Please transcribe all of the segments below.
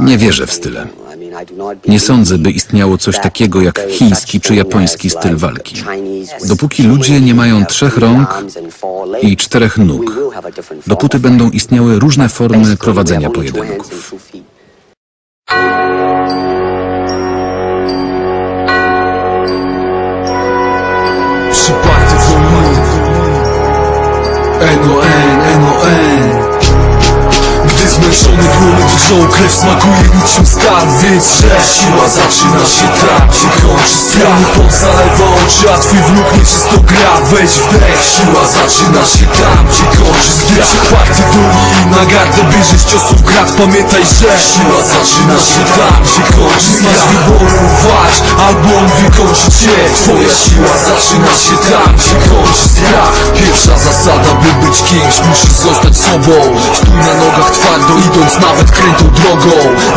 Nie wierzę w style. Nie sądzę, by istniało coś takiego jak chiński czy japoński styl walki. Dopóki ludzie nie mają trzech rąk i czterech nóg, dopóty będą istniały różne formy prowadzenia pojedynków. Mnie N-O-N, N-O-N drżą, krew smakuje niczym skarb Więc że siła zaczyna się tam, gdzie kończy strach Pot zalewa oczy, a twój wnuk nieczysto gra. Weź wdech, siła zaczyna się tam, gdzie kończy strach Przyparty do linii, na gardę bierzesz? Ciosów grat Pamiętaj, że siła zaczyna się tam, gdzie kończy strach Masz wyboru, walcz, albo on wykończy cię. Twoja siła zaczyna się tam, gdzie kończy strach Pierwsza zasada, by być kimś, musisz zostać sobą na nogach twardo, idąc nawet krętą drogą.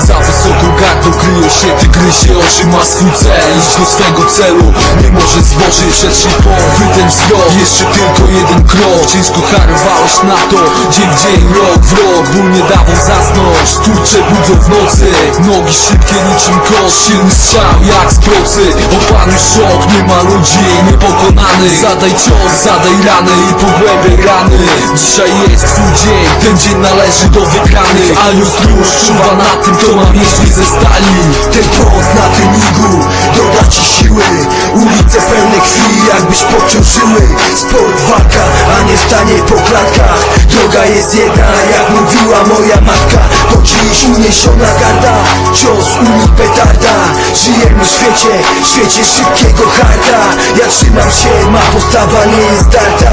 Za wysoką gardą kryją się tygrysie oczy Ma swój cel, idź do swego celu. Nie może zboczyć przed szybą Wytem wzrok, jeszcze tylko jeden krok. Ciężko harowałeś na to. Dzień w dzień, rok w rok. Ból nie dawał zasnąć. Skurcze budzą w nocy. Nogi szybkie niczym kosz Silny strzał jak z procy. Opanuj szok, nie ma ludzi niepokonanych Zadaj cios, zadaj ranę i pogłębiaj rany. Dzisiaj jest twój dzień, ten dzień należy do wygranych. A już czuwa na tym, kto ma mięśnie ze stali. Ten pot na treningu doda ci siły. Ulice pełne krwi, jakbyś pociął żyły Sport walka, a nie stanie po klatkach. Droga jest jedna, jak mówiła moja matka dziś uniesiona garda, cios unik petarda. Żyjemy w świecie, świecie szybkiego harda Ja trzymam się, ma postawa nie jest darta.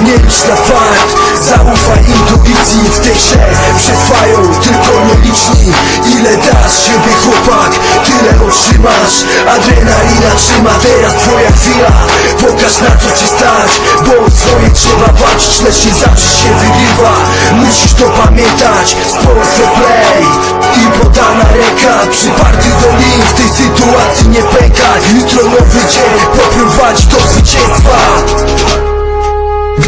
Nie licz na fakt, zaufaj intuicji. W tej grze przetrwają tylko nieliczni. Ile dasz siebie chłopak, tyle otrzymasz. Adrenalina trzyma, teraz twoja chwila. Pokaż na co ci stać, bo swoje trzeba walczyć Lecz nie zawsze się wygrywa Musisz to pamiętać, sport play I podana ręka, przyparty do lin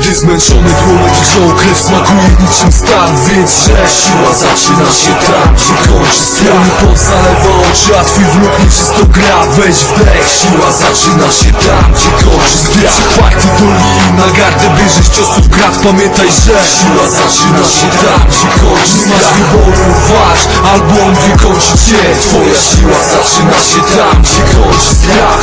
Gdy zmęczony dłonie drżą, krew smakuje niczym stan Więc że siła zaczyna się tam, gdzie kończy strony Pot zalewa oczy, a twój wnuk nieczysto gra. Weź wdech, siła zaczyna się tam, gdzie kończy strach Party do linii, na gardę bierzesz ciosów grat Pamiętaj, że siła zaczyna się tam, gdzie kończy Masz wyboru, walcz, albo on wykończy cię. Twoja siła zaczyna się tam, gdzie kończy strach